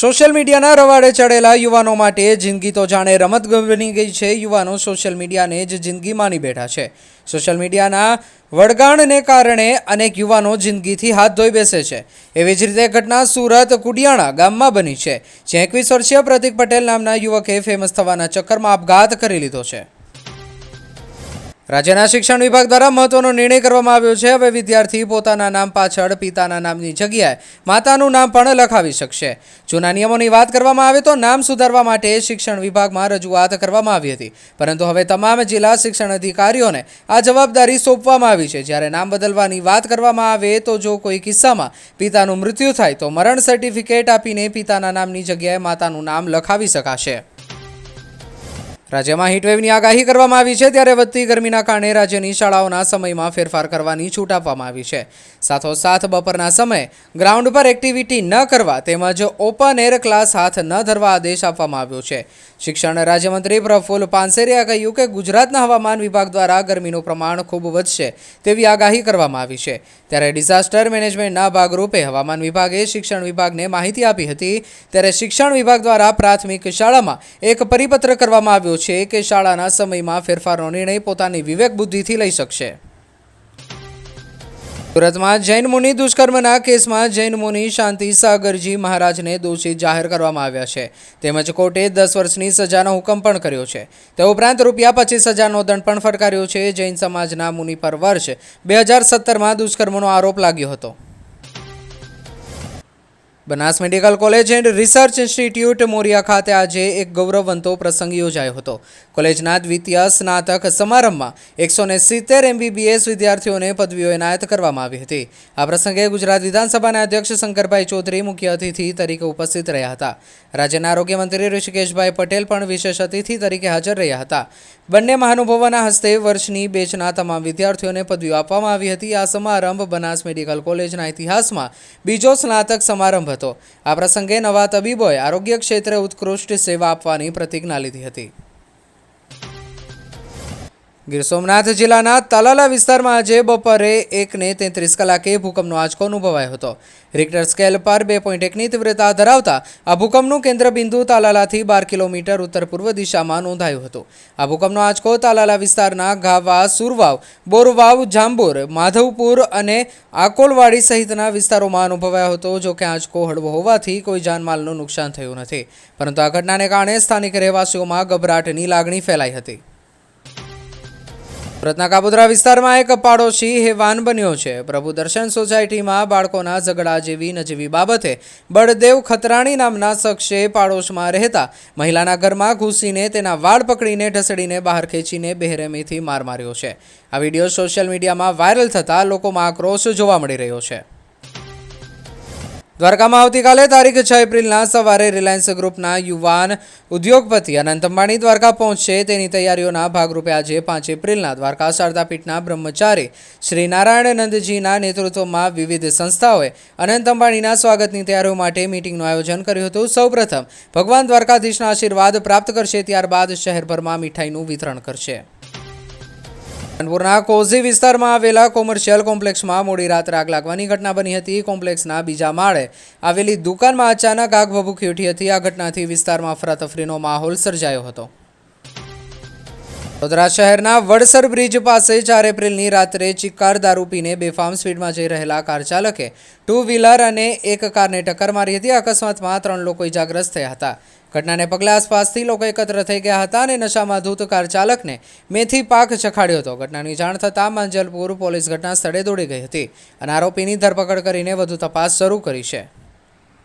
Social મીડિયાના રવાડે ચડેલા યુવાનો માટે જિંદગી તો જાણે રમત બની ગઈ છે. યુવાનો સોશિયલ મીડિયાને જ જિંદગી માની બેઠા છે. સોશિયલ મીડિયાના વળગાણને કારણે અનેક યુવાનો જિંદગીથી હાથ ધોઈ બેસે છે. એવી જ રીતે ઘટના સુરત કુડિયાણા ગામમાં બની છે, જ્યાં એકવીસ વર્ષીય પ્રતિક પટેલ નામના યુવકે ફેમસ થવાના ચક્કરમાં આપઘાત કરી લીધો છે. રાજ્યના શિક્ષણ વિભાગ દ્વારા મહત્વનો નિર્ણય કરવામાં આવ્યો છે. હવે વિદ્યાર્થી પોતાના નામ પાછળ પિતાના નામની જગ્યાએ માતાનું નામ પણ લખાવી શકશે. જૂના નિયમોની વાત કરવામાં આવે તો નામ સુધારવા માટે શિક્ષણ વિભાગમાં રજૂઆત કરવામાં આવી હતી. પરંતુ હવે તમામ જિલ્લા શિક્ષણ અધિકારીઓને આ જવાબદારી સોંપવામાં આવી છે. જ્યારે નામ બદલવાની વાત કરવામાં આવે તો જો કોઈ કિસ્સામાં પિતાનું મૃત્યુ થાય તો મરણ સર્ટિફિકેટ આપીને પિતાના નામની જગ્યાએ માતાનું નામ લખાવી શકાશે. રાજ્યમાં હીટવેવની આગાહી કરવામાં આવી છે ત્યારે વધતી ગરમીના કારણે રાજ્યની શાળાઓના સમયમાં ફેરફાર કરવાની છૂટ આપવામાં આવી છે. સાથોસાથ બપોરના સમયે ગ્રાઉન્ડ પર એક્ટિવિટી ન કરવા તેમજ ઓપન એર ક્લાસ હાથ ન ધરવા આદેશ આપવામાં આવ્યો છે. શિક્ષણ રાજ્યમંત્રી પ્રફુલ્લ પાનસેરિયા કહ્યું કે ગુજરાતના હવામાન વિભાગ દ્વારા ગરમીનું પ્રમાણ ખૂબ વધશે તેવી આગાહી કરવામાં આવી છે. ત્યારે ડિઝાસ્ટર મેનેજમેન્ટના ભાગરૂપે હવામાન વિભાગે શિક્ષણ વિભાગને માહિતી આપી હતી. ત્યારે શિક્ષણ વિભાગ દ્વારા પ્રાથમિક શાળામાં એક પરિપત્ર કરવામાં આવ્યો છે કે શાળાના સમયમાં ફેરફારનો નિર્ણય પોતાની વિવેક બુદ્ધિથી લઈ શકશે. સુરતમાં જૈન મુનિ દુષ્કર્મના કેસમાં જૈન મુનિ શાંતિ સાગરજી મહારાજને દોષિત જાહેર કરવામાં આવ્યા છે. તેમજ કોર્ટે દસ વર્ષની સજાનો હુકમ પણ કર્યો છે. તે ઉપરાંત રૂપિયા પચીસ હજારનો દંડ પણ ફટકાર્યો છે. જૈન સમાજના મુનિ પર વર્ષ બે હજાર સત્તરમાં દુષ્કર્મનો આરોપ લાગ્યો હતો. Banas medical college and research institute Moriya ખાતે આજે એક ગૌરવવંતો પ્રસંગ યોજાયો હતો. કોલેજના દ્વિતીય સ્નાતક સમારંભમાં એકસો ને સિત્તેર એમબીબીએસ વિદ્યાર્થીઓને પદવીઓ એનાયત કરવામાં આવી હતી. આ પ્રસંગે ગુજરાત વિધાનસભાના અધ્યક્ષ શંકરભાઈ ચૌધરી મુખ્ય અતિથિ તરીકે ઉપસ્થિત રહ્યા હતા. રાજ્યના આરોગ્ય મંત્રી ઋષિકેશભાઈ પટેલ પણ વિશેષ અતિથિ તરીકે હાજર રહ્યા હતા. બંને મહાનુભાવોના હસ્તે વર્ષની બેચના તમામ વિદ્યાર્થીઓને પદવીઓ આપવામાં આવી હતી. આ સમારંભ બનાસ મેડિકલ કોલેજના ઇતિહાસમાં બીજો સ્નાતક સમારંભ હતો. આ પ્રસંગે નવા તબીબોએ આરોગ્ય ક્ષેત્રે ઉત્કૃષ્ટ સેવા આપવાની પ્રતિજ્ઞા લીધી હતી. ગીર સોમનાથ જિલ્લાના તલાલા વિસ્તારમાં આજે બપોરે એકને તેત્રીસ કલાકે ભૂકંપનો આંચકો અનુભવાયો હતો. રિક્ટર સ્કેલ પર બે પોઈન્ટ એકની તીવ્રતા ધરાવતા આ ભૂકંપનું કેન્દ્રબિંદુ તાલાલાથી બાર કિલોમીટર ઉત્તર પૂર્વ દિશામાં નોંધાયું હતું. આ ભૂકંપનો આંચકો તાલાલા વિસ્તારના ગાવા, સુરવાવ, બોરવાવ, જાંબુર, માધવપુર અને આકોલવાડી સહિતના વિસ્તારોમાં અનુભવાયો હતો, જો કે આંચકો હળવો હોવાથી કોઈ જાનમાલનું નુકસાન થયું નથી. પરંતુ આ ઘટનાને કારણે સ્થાનિક રહેવાસીઓમાં ગભરાટની લાગણી ફેલાઈ હતી. સુરતના કાપોદરા વિસ્તારમાં એક પાડોશી હેવાન બન્યો છે. પ્રભુ દર્શન સોસાયટીમાં બાળકોના ઝઘડા જેવી નજીવી બાબતે બળદેવ ખતરાણી નામના શખ્સે પાડોશમાં રહેતા મહિલાના ઘરમાં ઘૂસીને તેના વાળ પકડીને ઢસડીને બહાર ખેંચીને બેરહેમીથી માર માર્યો છે. આ વીડિયો સોશિયલ મીડિયામાં વાયરલ થતાં લોકોમાં આક્રોશ જોવા મળી રહ્યો છે. દ્વારકામાં આવતીકાલે તારીખ છ એપ્રિલના સવારે રિલાયન્સ ગ્રુપના યુવાન ઉદ્યોગપતિ અનંત અંબાણી દ્વારકા પહોંચશે. તેની તૈયારીઓના ભાગરૂપે આજે પાંચ એપ્રિલના દ્વારકા શારદાપીઠના બ્રહ્મચારી શ્રી નારાયણ નંદજીના નેતૃત્વમાં વિવિધ સંસ્થાઓએ અનંત અંબાણીના સ્વાગતની તૈયારીઓ માટે મીટિંગનું આયોજન કર્યું હતું. સૌપ્રથમ ભગવાન દ્વારકાધીશના આશીર્વાદ પ્રાપ્ત કરશે, ત્યારબાદ શહેરભરમાં મીઠાઈનું વિતરણ કરશે. કાનપુરના કોઝી વિસ્તારમાં આવેલા કોમર્શિયલ કોમ્પ્લેક્સમાં મોડી રાત્રે આગ લાગવાની ઘટના બની હતી. કોમ્પ્લેક્સના બીજા માળે આવેલી દુકાનમાં અચાનક આગ ભભૂકી ઉઠી હતી. આ ઘટનાથી વિસ્તારમાં અફરાતફરીનો માહોલ સર્જાયો હતો. વડોદરા શહેરના વડસર બ્રિજ પાસે ચાર એપ્રિલની રાત્રે ચિક્કાર દારૂ પીને બેફામ સ્પીડમાં જઈ રહેલા કાર ચાલકે ટુ વ્હીલર અને એક કારને ટક્કર મારી હતી. અકસ્માતમાં ત્રણ લોકો ઇજાગ્રસ્ત થયા હતા. ઘટનાને પગલે આસપાસથી લોકો એકત્ર થઈ ગયા હતા અને નશામાં ધૂત કાર ચાલકને મેથી પાક ચખાડ્યો હતો. ઘટનાની જાણ થતાં માંજલપુર પોલીસ ઘટના સ્થળે દોડી ગઈ હતી અને આરોપીની ધરપકડ કરીને વધુ તપાસ શરૂ કરી છે.